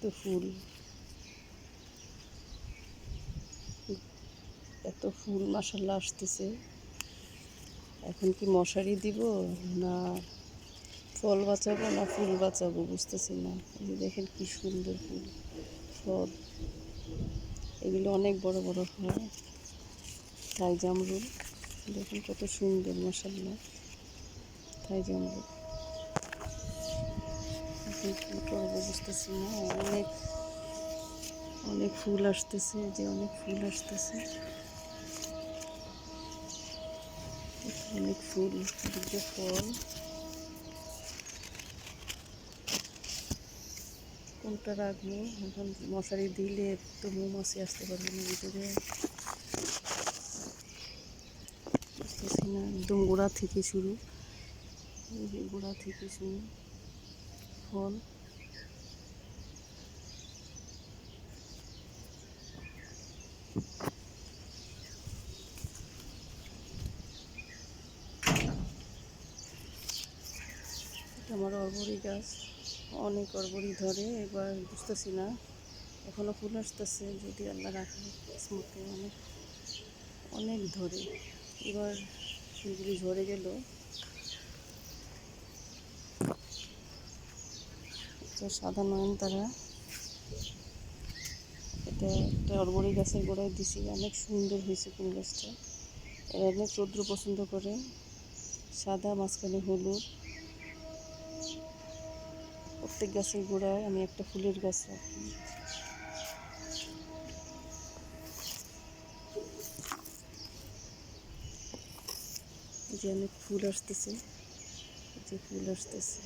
এত ফুল। এত ফুল মাসাল্লাহ আসতেছে। এখন কি মশারি দিব না ফল বাঁচাবো না ফুল বাঁচাবো বুঝতেছি না। এই দেখেন কি সুন্দর ফুল ফল এগুলো অনেক বড় বড় হয়। থাই জামরুল, দেখুন কত সুন্দর মশাল্লা থাই জামরুল। এখন কি করব বুঝতেছি না অনেক অনেক ফুল আসতেছে যে অনেক ফুল আসতেছে অনেক ফুল এদিকে ফল কোনটা রাখব এখন মশারি দিলে তো মৌমাছি আসতে পারবে না ভিতরে বুঝতেছি না একদম গোড়া থেকে শুরু গোড়া থেকে শুরু ফল আমার অরবরি গাছ। অনেক অরবরি ধরে, এবার বুঝতেছি না। এখনও ফুল আসতেছে, যদি আল্লাহ রাখে কিসমতে অনেক অনেক ধরে। এবার ফুলগুলি ঝরে গেল। এটা সাদা নয়নতারা এটা একটা অরবরি গাছের গোড়ায় দিছি, অনেক সুন্দর হয়েছে ফুল গাছটা। এরা অনেক রৌদ্র পছন্দ করে, সাদা, মাঝখানে হলুদ। প্রত্যেক গাছের গোড়ায় আমি একটা ফুলের গাছ রাখি। যে অনেক ফুল আসতেছে যে ফুল আসতেছে।